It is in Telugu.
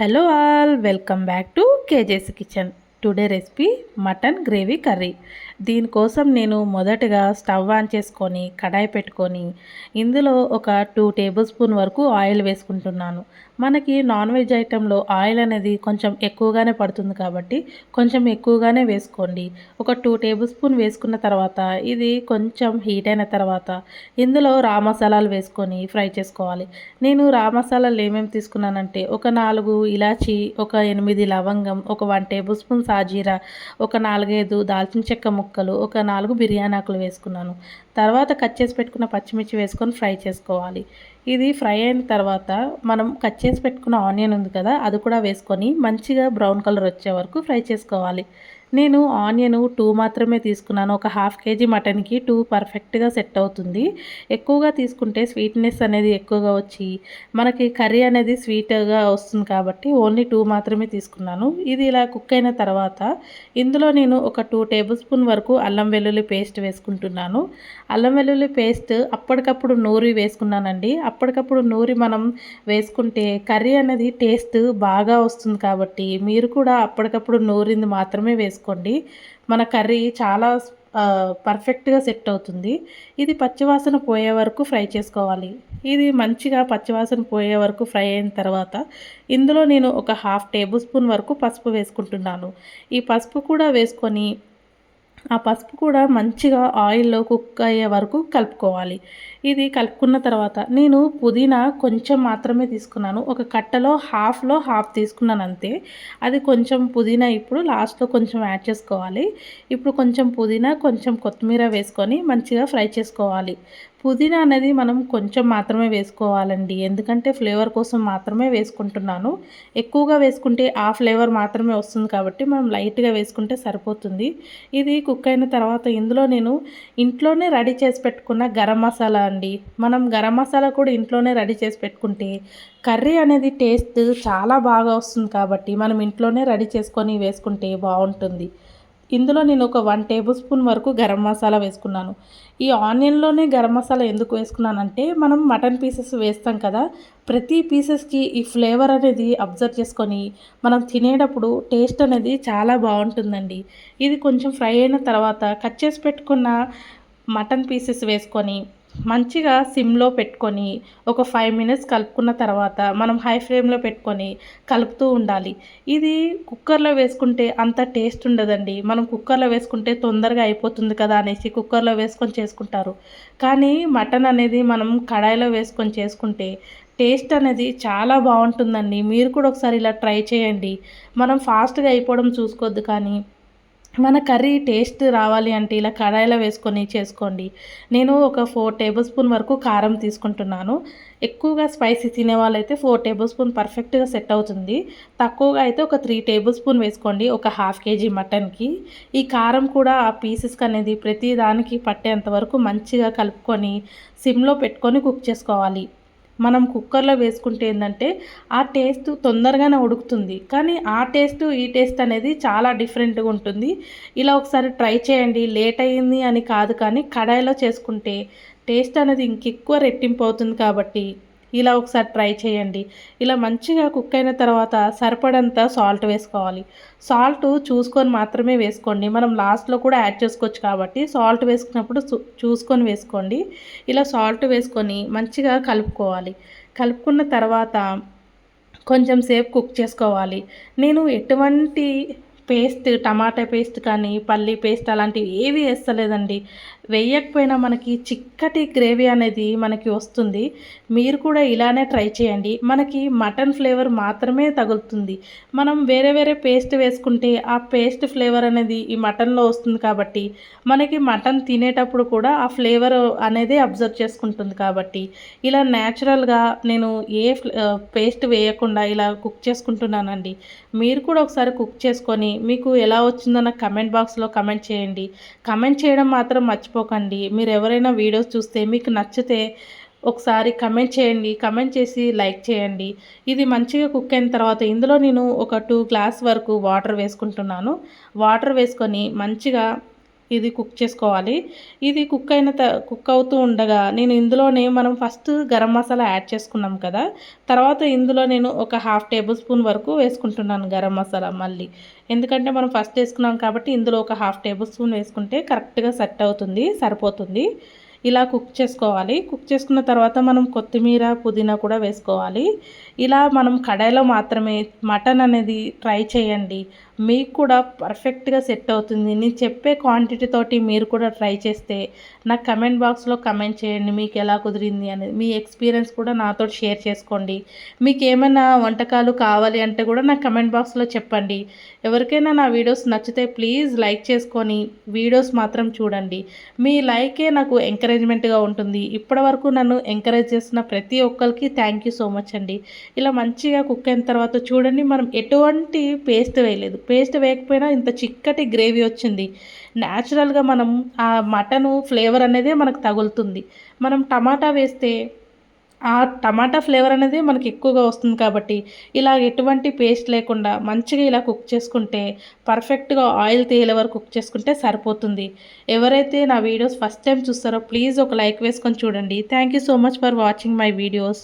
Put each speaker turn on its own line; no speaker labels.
Hello all welcome back to KJC kitchen. Today recipe mutton gravy curry. దీనికోసం నేను మొదటగా స్టవ్ ఆన్ చేసుకొని కడాయి పెట్టుకొని ఇందులో ఒక టూ టేబుల్ స్పూన్ వరకు ఆయిల్ వేసుకుంటున్నాను. మనకి నాన్ వెజ్ ఐటెంలో ఆయిల్ అనేది కొంచెం ఎక్కువగానే పడుతుంది కాబట్టి కొంచెం ఎక్కువగానే వేసుకోండి. ఒక టూ టేబుల్ స్పూన్ వేసుకున్న తర్వాత ఇది కొంచెం హీట్ అయిన తర్వాత ఇందులో రా మసాలాలు వేసుకొని ఫ్రై చేసుకోవాలి. నేను రా మసాలాలు ఏమేమి తీసుకున్నానంటే ఒక నాలుగు ఇలాచి ఒక ఎనిమిది లవంగం ఒక వన్ టేబుల్ స్పూన్ సాజీరా ఒక నాలుగైదు దాల్చిన చెక్క ముక్కలు ఒక నాలుగు బిర్యానీ ఆకులు వేసుకున్నాను. తర్వాత కట్ చేసి పెట్టుకున్న పచ్చిమిర్చి వేసుకొని ఫ్రై చేసుకోవాలి. ఇది ఫ్రై అయిన తర్వాత మనం కట్ చేసి పెట్టుకున్న ఆనియన్ ఉంది కదా అది కూడా వేసుకొని మంచిగా బ్రౌన్ కలర్ వచ్చే వరకు ఫ్రై చేసుకోవాలి. నేను ఆనియన్ టూ మాత్రమే తీసుకున్నాను. ఒక హాఫ్ కేజీ మటన్కి టూ పర్ఫెక్ట్గా సెట్ అవుతుంది. ఎక్కువగా తీసుకుంటే స్వీట్నెస్ అనేది ఎక్కువగా వచ్చి మనకి కర్రీ అనేది స్వీట్గా వస్తుంది కాబట్టి ఓన్లీ టూ మాత్రమే తీసుకున్నాను. ఇది ఇలా కుక్ అయిన తర్వాత ఇందులో నేను ఒక టూ టేబుల్ స్పూన్ వరకు అల్లం వెల్లుల్లి పేస్ట్ వేసుకుంటున్నాను. అల్లం వెల్లుల్లి పేస్ట్ అప్పటికప్పుడు నూరి వేసుకున్నానండి. అప్పటికప్పుడు నూరి మనం వేసుకుంటే కర్రీ అనేది టేస్ట్ బాగా వస్తుంది కాబట్టి మీరు కూడా అప్పటికప్పుడు నూరింది మాత్రమే వేసుకోండి. వేసుకోండి మన కర్రీ చాలా పర్ఫెక్ట్గా సెట్ అవుతుంది. ఇది పచ్చివాసన పోయే వరకు ఫ్రై చేసుకోవాలి. ఇది మంచిగా పచ్చివాసన పోయే వరకు ఫ్రై అయిన తర్వాత ఇందులో నేను ఒక హాఫ్ టేబుల్ స్పూన్ వరకు పసుపు వేసుకుంటున్నాను. ఈ పసుపు కూడా వేసుకొని ఆ పసుపు కూడా మంచిగా ఆయిల్లో కుక్ అయ్యే వరకు కలుపుకోవాలి. ఇది కలుపుకున్న తర్వాత నేను పుదీనా కొంచెం మాత్రమే తీసుకున్నాను. ఒక కట్టలో హాఫ్లో హాఫ్ తీసుకున్నాను అంతే. అది కొంచెం పుదీనా ఇప్పుడు లాస్ట్లో కొంచెం యాడ్ చేసుకోవాలి. ఇప్పుడు కొంచెం పుదీనా కొంచెం కొత్తిమీర వేసుకొని మంచిగా ఫ్రై చేసుకోవాలి. పుదీనా అనేది మనం కొంచెం మాత్రమే వేసుకోవాలండి. ఎందుకంటే ఫ్లేవర్ కోసం మాత్రమే వేసుకుంటున్నాను. ఎక్కువగా వేసుకుంటే ఆ ఫ్లేవర్ మాత్రమే వస్తుంది కాబట్టి మనం లైట్గా వేసుకుంటే సరిపోతుంది. ఇది కుక్ అయిన తర్వాత ఇందులో నేను ఇంట్లోనే రెడీ చేసి పెట్టుకున్న గరం మసాలా అండి. మనం గరం మసాలా కూడా ఇంట్లోనే రెడీ చేసి పెట్టుకుంటే కర్రీ అనేది టేస్ట్ చాలా బాగా వస్తుంది కాబట్టి మనం ఇంట్లోనే రెడీ చేసుకొని వేసుకుంటే బాగుంటుంది. ఇందులో నేను ఒక వన్ టేబుల్ స్పూన్ వరకు గరం మసాలా వేసుకున్నాను. ఈ ఆనియన్లోనే గరం మసాలా ఎందుకు వేసుకున్నానంటే మనం మటన్ పీసెస్ వేస్తాం కదా ప్రతి పీసెస్కి ఈ ఫ్లేవర్ అనేది అబ్జర్వ్ చేసుకొని మనం తినేటప్పుడు టేస్ట్ అనేది చాలా బాగుంటుందండి. ఇది కొంచెం ఫ్రై అయిన తర్వాత కట్ చేసి పెట్టుకున్న మటన్ పీసెస్ వేసుకొని మంచిగా సిమ్లో పెట్టుకొని ఒక ఫైవ్ మినిట్స్ కలుపుకున్న తర్వాత మనం హై ఫ్లేమ్లో పెట్టుకొని కలుపుతూ ఉండాలి. ఇది కుక్కర్లో వేసుకుంటే అంత టేస్ట్ ఉండదండి. మనం కుక్కర్లో వేసుకుంటే తొందరగా అయిపోతుంది కదా అనేసి కుక్కర్లో వేసుకొని చేసుకుంటారు. కానీ మటన్ అనేది మనం కడాయిలో వేసుకొని చేసుకుంటే టేస్ట్ అనేది చాలా బాగుంటుందండి. మీరు కూడా ఒకసారి ఇలా ట్రై చేయండి. మనం ఫాస్ట్గా అయిపోవడం చూసుకోవద్దు కానీ మన కర్రీ టేస్ట్ రావాలి అంటే ఇలా కడాయిలో వేసుకొని చేసుకోండి. నేను ఒక ఫోర్ టేబుల్ స్పూన్ వరకు కారం తీసుకుంటున్నాను. ఎక్కువగా స్పైసీ తినే వాళ్ళైతే ఫోర్ టేబుల్ స్పూన్ పర్ఫెక్ట్గా సెట్ అవుతుంది. తక్కువగా అయితే ఒక త్రీ టేబుల్ స్పూన్ వేసుకోండి ఒక హాఫ్ కేజీ మటన్కి. ఈ కారం కూడా ఆ పీసెస్కి అనేది ప్రతి దానికి పట్టేంత వరకు మంచిగా కలుపుకొని సిమ్లో పెట్టుకొని కుక్ చేసుకోవాలి. మనం కుక్కర్లో వేసుకుంటే ఏంటంటే ఆ టేస్ట్ తొందరగానే ఉడుకుతుంది. కానీ ఆ టేస్ట్ ఈ టేస్ట్ అనేది చాలా డిఫరెంట్గా ఉంటుంది. ఇలా ఒకసారి ట్రై చేయండి. లేట్ అయ్యింది అని కాదు కానీ కడాయిలో చేసుకుంటే టేస్ట్ అనేది ఇంకెక్కువ రెట్టింపు అవుతుంది కాబట్టి ఇలా ఒకసారి ట్రై చేయండి. ఇలా మంచిగా కుక్ అయిన తర్వాత సరిపడంత సాల్ట్ వేసుకోవాలి. సాల్ట్ చూసుకొని మాత్రమే వేసుకోండి. మనం లాస్ట్లో కూడా యాడ్ చేసుకోవచ్చు కాబట్టి సాల్ట్ వేసుకున్నప్పుడు చూసుకొని వేసుకోండి. ఇలా సాల్ట్ వేసుకొని మంచిగా కలుపుకోవాలి. కలుపుకున్న తర్వాత కొంచెం సేపు కుక్ చేసుకోవాలి. నేను ఎటువంటి పేస్ట్ టమాటా పేస్ట్ కానీ పల్లి పేస్ట్ అలాంటివి ఏవి వేస్తలేదండి. వేయకపోయినా మనకి చిక్కటి గ్రేవీ అనేది మనకి వస్తుంది. మీరు కూడా ఇలానే ట్రై చేయండి. మనకి మటన్ ఫ్లేవర్ మాత్రమే తగులుతుంది. మనం వేరే వేరే పేస్ట్ వేసుకుంటే ఆ పేస్ట్ ఫ్లేవర్ అనేది ఈ మటన్లో వస్తుంది కాబట్టి మనకి మటన్ తినేటప్పుడు కూడా ఆ ఫ్లేవర్ అనేది అబ్జర్వ్ చేసుకుంటుంది కాబట్టి ఇలా న్యాచురల్గా నేను ఏ పేస్ట్ వేయకుండా ఇలా కుక్ చేసుకుంటున్నానండి. మీరు కూడా ఒకసారి కుక్ చేసుకొని మీకు ఎలా వచ్చిందో నాకు కమెంట్ బాక్స్లో కమెంట్ చేయండి. కమెంట్ చేయడం మాత్రం మర్చిపో మర్చిపోకండి. మీరు ఎవరైనా వీడియోస్ చూస్తే మీకు నచ్చితే ఒకసారి కమెంట్ చేయండి. కమెంట్ చేసి లైక్ చేయండి. ఇది మంచిగా కుక్ అయిన తర్వాత ఇందులో నేను ఒక టూ గ్లాస్ వరకు వాటర్ వేసుకుంటున్నాను. వాటర్ వేసుకొని మంచిగా ఇది కుక్ చేసుకోవాలి. ఇది కుక్ అయిన త కుక్ అవుతూ ఉండగా నేను ఇందులోనే మనం ఫస్ట్ గరం మసాలా యాడ్ చేసుకున్నాం కదా. తర్వాత ఇందులో నేను ఒక హాఫ్ టేబుల్ స్పూన్ వరకు వేసుకుంటున్నాను గరం మసాలా మళ్ళీ. ఎందుకంటే మనం ఫస్ట్ వేసుకున్నాం కాబట్టి ఇందులో ఒక హాఫ్ టేబుల్ స్పూన్ వేసుకుంటే కరెక్ట్గా సెట్ అవుతుంది సరిపోతుంది. ఇలా కుక్ చేసుకోవాలి. కుక్ చేసుకున్న తర్వాత మనం కొత్తిమీర పుదీనా కూడా వేసుకోవాలి. ఇలా మనం కడాయిలో మాత్రమే మటన్ అనేది ట్రై చేయండి. మీకు కూడా పర్ఫెక్ట్గా సెట్ అవుతుంది. నేను చెప్పే క్వాంటిటీ తోటి మీరు కూడా ట్రై చేస్తే నాకు కమెంట్ బాక్స్లో కమెంట్ చేయండి మీకు ఎలా కుదిరింది అనేది. మీ ఎక్స్పీరియన్స్ కూడా నాతో షేర్ చేసుకోండి. మీకు ఏమైనా వంటకాలు కావాలి అంటే కూడా నాకు కమెంట్ బాక్స్లో చెప్పండి. ఎవరికైనా నా వీడియోస్ నచ్చితే ప్లీజ్ లైక్ చేసుకొని వీడియోస్ మాత్రం చూడండి. మీ లైకే నాకు ఎంకరేజ్మెంట్గా ఉంటుంది. ఇప్పటి వరకు నన్ను ఎంకరేజ్ చేసిన ప్రతి ఒక్కరికి థ్యాంక్ యూ సో మచ్ అండి. ఇలా మంచిగా కుక్ అయిన తర్వాత చూడండి మనం ఎటువంటి పేస్ట్ వేయలేదు. పేస్ట్ వేయకపోయినా ఇంత చిక్కటి గ్రేవీ వచ్చింది. న్యాచురల్గా మనం ఆ మటను ఫ్లేవర్ అనేది మనకు తగులుతుంది. మనం టమాటా వేస్తే ఆ టమాటా ఫ్లేవర్ అనేది మనకి ఎక్కువగా వస్తుంది కాబట్టి ఇలా ఎటువంటి పేస్ట్ లేకుండా మంచిగా ఇలా కుక్ చేసుకుంటే పర్ఫెక్ట్గా ఆయిల్ తేలే వరకు కుక్ చేసుకుంటే సరిపోతుంది. ఎవరైతే నా వీడియోస్ ఫస్ట్ టైం చూస్తారో ప్లీజ్ ఒక లైక్ వేసుకొని చూడండి. Thank you so much for watching my videos